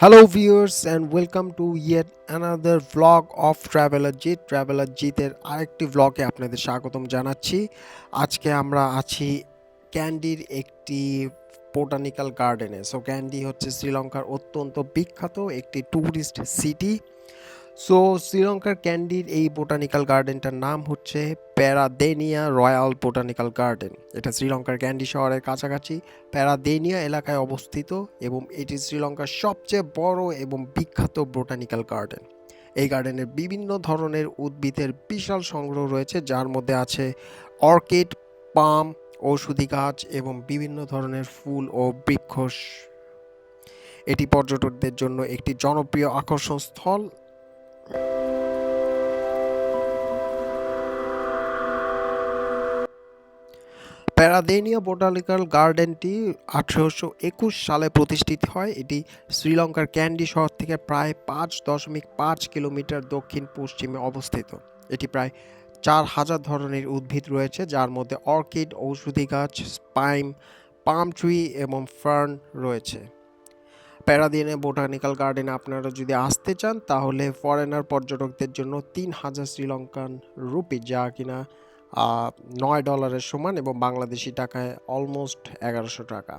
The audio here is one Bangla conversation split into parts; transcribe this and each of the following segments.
Hello, viewers and welcome to yet another vlog of Traveler Jit Traveler জিতের আরেকটি ব্লগে আপনাদের স্বাগতম জানাচ্ছি। আজকে আমরা আছি ক্যান্ডির একটি বোটানিক্যাল গার্ডেনে সো ক্যান্ডি হচ্ছে শ্রীলঙ্কার অত্যন্ত বিখ্যাত একটি ট্যুরিস্ট সিটি সো শ্রীলঙ্কার ক্যান্ডির এই বোটানিক্যাল গার্ডেনটার নাম হচ্ছে প্যারাদেনিয়া রয়্যাল বোটানিক্যাল গার্ডেন এটা শ্রীলঙ্কার ক্যান্ডি শহরের কাছাকাছি। প্যারাদেনিয়া এলাকায় অবস্থিত এবং এটি শ্রীলঙ্কার সবচেয়ে বড় এবং বিখ্যাত বোটানিক্যাল গার্ডেন এই গার্ডেনের বিভিন্ন ধরনের উদ্ভিদের বিশাল সংগ্রহ রয়েছে, যার মধ্যে আছে অর্কিড পাম ঔষধি গাছ এবং বিভিন্ন ধরনের ফুল ও বৃক্ষ এটি পর্যটকদের জন্য একটি জনপ্রিয় আকর্ষণ স্থল প্যারাদেনিয়া বোটানিক্যাল গার্ডেনটি আঠেরোশো একুশ সালে প্রতিষ্ঠিত হয়। এটি শ্রীলঙ্কার ক্যান্ডি শহর থেকে প্রায় পাঁচ দশমিক পাঁচ কিলোমিটার দক্ষিণ পশ্চিমে অবস্থিত। এটি প্রায় চার হাজার ধরনের উদ্ভিদ রয়েছে, যার মধ্যে অর্কিড, ঔষধি গাছ, স্পাইম, পাম ট্রি এবং ফার্ন রয়েছে। প্যারাদিনে, বোটানিক্যাল গার্ডেনে আপনারা যদি আসতে চান, তাহলে ফরেনার পর্যটকদের জন্য তিন হাজার শ্রীলঙ্কান রুপি, যা কিনা নয় ডলারের সমান এবং বাংলাদেশি টাকায় অলমোস্ট এগারোশো টাকা।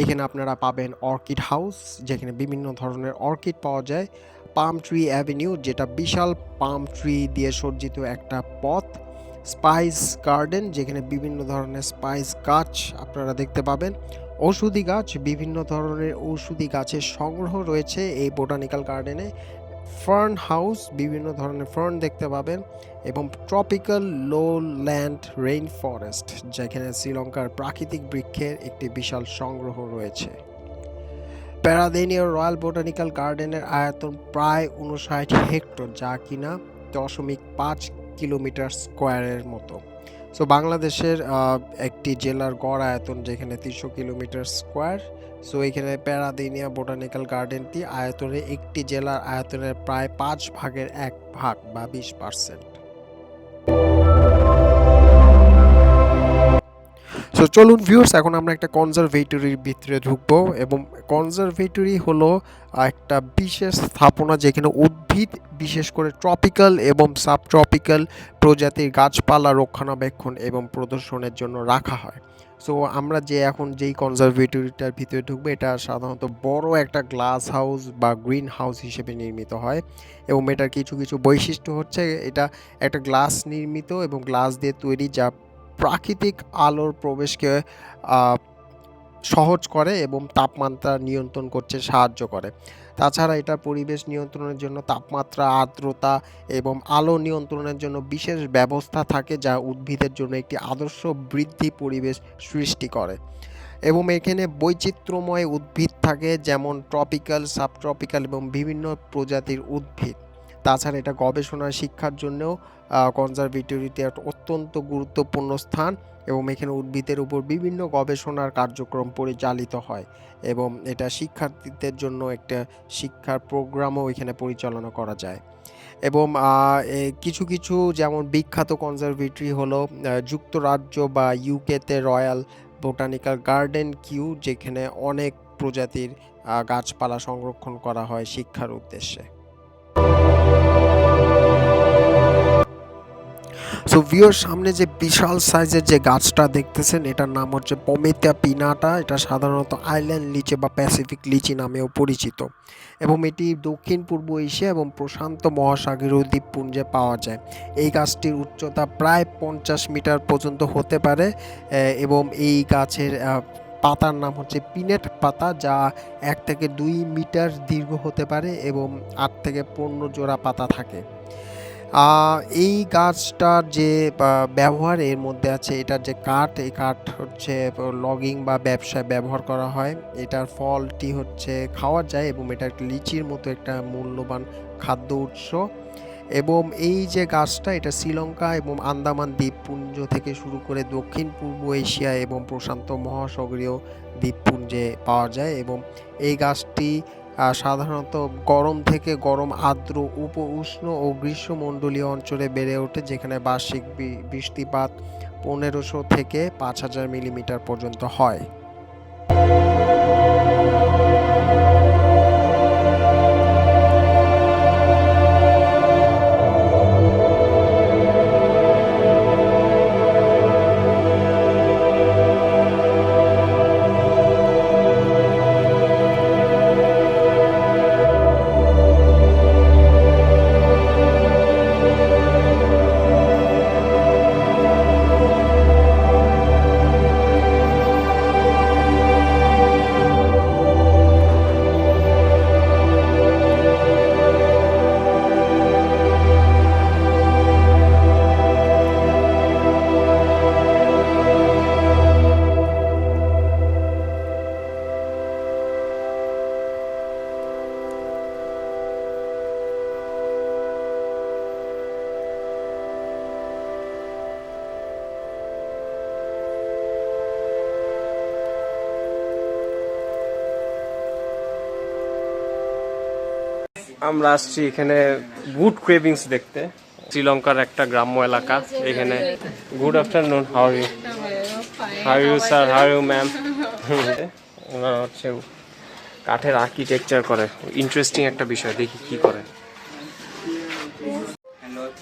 এখানে আপনারা পাবেন অর্কিড হাউস, যেখানে বিভিন্ন ধরনের অর্কিড পাওয়া যায়। পাম ট্রি অ্যাভিনিউ, যেটা বিশাল পাম ট্রি দিয়ে সজ্জিত একটা পথ। স্পাইস গার্ডেন, যেখানে বিভিন্ন ধরনের স্পাইস গাছ আপনারা দেখতে পাবেন। ঔষধি গাছ, বিভিন্ন ধরনের ঔষধি গাছের সংগ্রহ রয়েছে এই বোটানিক্যাল গার্ডেনে। ফার্ন হাউস, বিভিন্ন ধরনের ফার্ন দেখতে পাবেন এবং tropical low land rain forest, যেখানে শ্রীলঙ্কার প্রাকৃতিক বৃক্ষের একটি বিশাল সংগ্রহ রয়েছে। প্যারাদেনিয়ার রয়্যাল বোটানিক্যাল গার্ডেনের আয়তন প্রায় উনষাট হেক্টর, যা কিনা দশমিক পাঁচ কিলোমিটার স্কোয়ারের মতো। সো বাংলাদেশের একটি জেলার গড় আয়তন যেখানে তিনশো কিলোমিটার স্কোয়ার সো এখানে প্যারাদিনিয়া বোটানিক্যাল গার্ডেনটি আয়তনে একটি জেলার আয়তনের প্রায় পাঁচ ভাগের এক ভাগ বা বিশ পার্সেন্ট সো চলুন ভিউয়ার্স এখন আমরা একটা কনজারভেটরির ভিতরে ঢুকবো এবং কনজারভেটরি হলো একটা বিশেষ স্থাপনা যেখানে উদ্ভিদ, বিশেষ করে ট্রপিক্যাল এবং সাব ট্রপিক্যাল প্রজাতির গাছপালা রক্ষণাবেক্ষণ এবং প্রদর্শনের জন্য রাখা হয়। সো আমরা যে এখন যেই কনজারভেটরিটার ভিতরে ঢুকবো, এটা সাধারণত বড় একটা গ্লাস হাউস বা গ্রিন হাউস হিসেবে নির্মিত হয় এবং এটার কিছু কিছু বৈশিষ্ট্য হচ্ছে, এটা একটা গ্লাস নির্মিত এবং গ্লাস দিয়ে তৈরি যা প্রাকৃতিক আলোর প্রবেশকে সহজ করে এবং তাপমাত্রা নিয়ন্ত্রণ করতে সাহায্য করে। তাছাড়া এটা পরিবেশ নিয়ন্ত্রণের জন্য তাপমাত্রা, আর্দ্রতা এবং আলো নিয়ন্ত্রণের জন্য বিশেষ ব্যবস্থা থাকে যা উদ্ভিদের জন্য একটি আদর্শ বৃদ্ধি পরিবেশ সৃষ্টি করে। এবং এখানে বৈচিত্র্যময় উদ্ভিদ থাকে যেমন ট্রপিক্যাল, সাবট্রপিক্যাল এবং বিভিন্ন প্রজাতির উদ্ভিদ। তাছাড়া এটা গবেষণা শিক্ষার জন্যও কনজারভেটরিতে একটা অত্যন্ত গুরুত্বপূর্ণ স্থান এবং এখানে উদ্ভিদের উপর বিভিন্ন গবেষণার কার্যক্রম পরিচালিত হয় এবং এটা শিক্ষার্থীদের জন্য একটা শিক্ষার প্রোগ্রামও এখানে পরিচালনা করা যায়। এবং কিছু কিছু যেমন বিখ্যাত কনজারভেটরি হলো যুক্তরাজ্য বা ইউকেতে রয়্যাল বোটানিক্যাল গার্ডেন কিউ যেখানে অনেক প্রজাতির গাছপালা সংরক্ষণ করা হয় শিক্ষার উদ্দেশ্যে। সো ভিওর সামনে যে বিশাল সাইজের যে গাছটা দেখতেছেন, এটার নাম হচ্ছে পমেতিয়া পিনাটা এটা সাধারণত আইল্যান্ড লিচি বা প্যাসিফিক লিচি নামেও পরিচিত। এবং এটি দক্ষিণ পূর্ব এশিয়া এবং প্রশান্ত মহাসাগরীয় দ্বীপপুঞ্জে পাওয়া যায়। এই গাছটির উচ্চতা প্রায় পঞ্চাশ মিটার পর্যন্ত হতে পারে। এবং এই গাছের পাতার নাম হচ্ছে পিনেট পাতা, যা এক থেকে দুই মিটার দীর্ঘ হতে পারে এবং আট থেকে পনেরো জোড়া পাতা থাকে। এই গাছটার যে ব্যবহার এর মধ্যে আছে, এটার যে কাঠ, এই কাঠ হচ্ছে লগিং বা ব্যবসায় ব্যবহার করা হয়। এটার ফলটি হচ্ছে খাওয়া যায় এবং এটা লিচির মতো একটা মূল্যবান খাদ্য উৎস। এবং এই যে গাছটা, এটা শ্রীলঙ্কা এবং আন্দামান দ্বীপপুঞ্জ থেকে শুরু করে দক্ষিণ পূর্ব এশিয়া এবং প্রশান্ত মহাসাগরীয় দ্বীপপুঞ্জে পাওয়া যায়। এবং এই গাছটি সাধারণত গরম থেকে গরম আর্দ্র, উপ উষ্ণ ও গ্রীষ্মমণ্ডলীয় অঞ্চলে বেড়ে ওঠে, যেখানে বার্ষিক বৃষ্টিপাত পনেরোশো থেকে পাঁচ হাজার মিলিমিটার পর্যন্ত হয়। আমরা আসছি এখানে গুড ক্রেভিংস দেখতে শ্রীলঙ্কার একটা গ্রাম্য এলাকা এখানে good afternoon how you how you sir how you ma'am ওনারা হচ্ছে কাঠের আর্কিটেকচার করে ইন্টারেস্টিং একটা বিষয় দেখি কি করে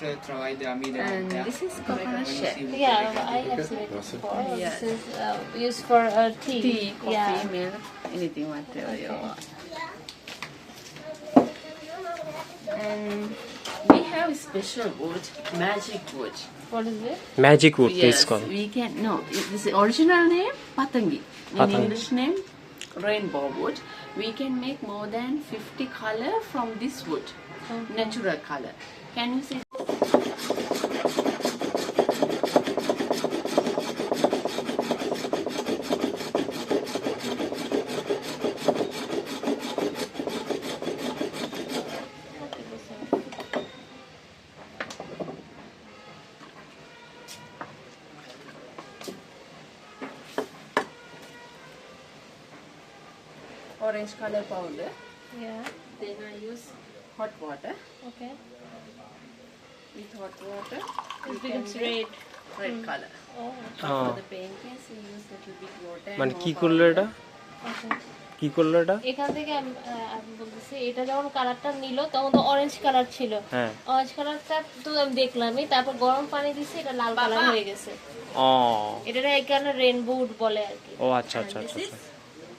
and this is coconut shell. Yeah, I have seen it before. Yeah. This is uh, used for uh, tea. Tea, coffee, Yeah. milk, anything whatever you want. and we have a special wood, magic wood. What is it? Magic wood, yes, we can, no, this original name, Patangi. In English name, rainbow wood. We can make more than 50 color from this wood, okay. natural color. Can you see? Orange color powder. Yeah. Then I use hot water. Okay. With hot water, It becomes red. red color. Oh. For the painting, we use little bit water. মানে কি. করল এটা কি করল এটা এখান থেকে আমি বলতেছি এটা যখন কালারটা নিল তখন তো অরেঞ্জ কালার ছিল হ্যাঁ অরেঞ্জ কালারটা তো আমি দেখলামই তারপর গরম পানি দিছি এটা লাল কালার হয়ে গেছে ও এটা এই কারণে রেনবো উড বলে আর কি ও আচ্ছা আচ্ছা আচ্ছা আচ্ছা।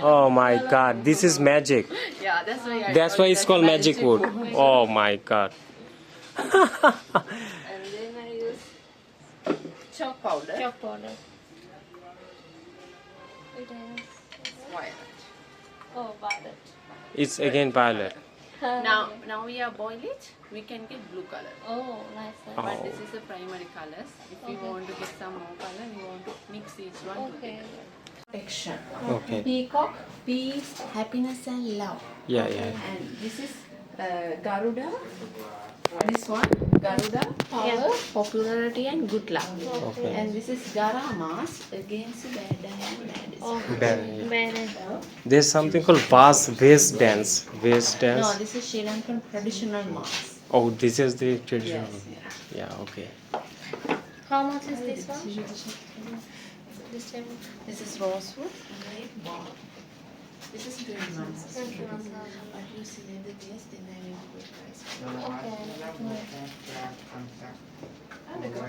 Oh my god, this is magic. Yeah, that's why I That's why it's as called magic wood. Oh my god. And then I use chalk powder. Chalk powder. It is. Violet. Oh, violet. It's again violet. Now, now we are boil it. We can get blue color. Oh, nice. nice. But Oh. this is the primary colors. If we Okay. want to get some more color, we want to mix each one Okay. together. Protection. Okay. Peacock, peace, happiness, and love. Yeah, yeah. And this is uh, Garuda. This one, Garuda, power, popularity, and good luck. Okay. And this is Garamas against bad and bad. Oh, Very, yeah. There's something called Vas Vase dance. Vase No, dance. this is Sri Lankan traditional mask. Oh, this is the traditional. Yes, yeah. Yeah, okay. How much is this one? This table? This is rosewood. Wow. This is very nice. But you see the taste, then I will put price. Okay.